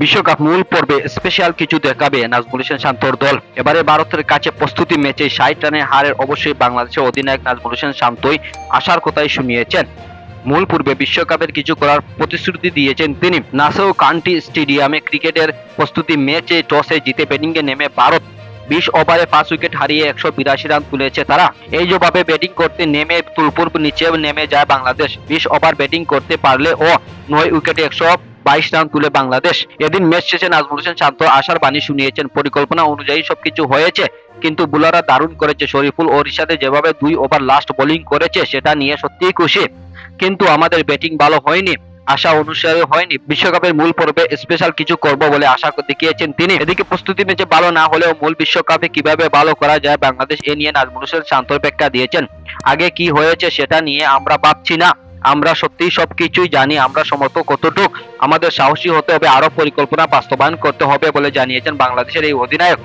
বিশ্বকাপ মূল পর্বে স্পেশাল কিছু দেখাবে নাজমুল হোসেন শান্তর দল। এবারে ভারতের কাছে প্রস্তুতি ম্যাচে ষাট রানের হারের অবশ্যই বাংলাদেশের অধিনায়ক নাজমুল হোসেন শান্তই আশার কথাই শুনিয়েছেন। মূল পূর্বে বিশ্বকাপের কিছু করার প্রতিশ্রুতি দিয়েছেন তিনি। নাসেও কান্টি স্টেডিয়ামে ক্রিকেটের প্রস্তুতি ম্যাচে টসে জিতে ব্যাটিংয়ে নেমে ভারত। বিশ ওভারে পাঁচ উইকেট হারিয়ে একশো বিরাশি রান তুলেছে তারা। এই জবাবে ব্যাটিং করতে নেমে তুলপুর নিচে নেমে যায় বাংলাদেশ। বিশ ওভার ব্যাটিং করতে পারলে ও নয় উইকেটে একশো বাইশ রান তুলে বাংলাদেশ। এদিন ম্যাচ শেষে নাজমুল হোসেন শান্ত আশার বাণী শুনিয়েছেন, পরিকল্পনা অনুযায়ী সবকিছু হয়েছে, কিন্তু বুলাররা দারুণ করেছে। শরীফুল ও রিশাদে যেভাবে দুই ওভার লাস্ট বোলিং করেছে, সেটা নিয়ে সত্যিই খুশি। কিন্তু আমাদের ব্যাটিং ভালো হয়নি, আশা অনুসারে হয়নি। বিশ্বকাপের মূল পর্বে স্পেশাল কিছু করব বলে আশা দেখিয়েছেন তিনি। এদিকে প্রস্তুতি ম্যাচে ভালো না হলেও মূল বিশ্বকাপে কীভাবে ভালো করা যায়, বাংলাদেশ এ নিয়ে নাজমুল হোসেন শান্তর ব্যাখ্যা দিয়েছেন। আগে কি হয়েছে সেটা নিয়ে আমরা ভাবছি না। আমরা সত্যিই সবকিছুই জানি, আমরা সমর্থ কতটুক। আমাদের সাহসী হতে হবে আরও পরিকল্পনা বাস্তবায়ন করতে হবে বলে জানিয়েছেন বাংলাদেশের এই অধিনায়ক।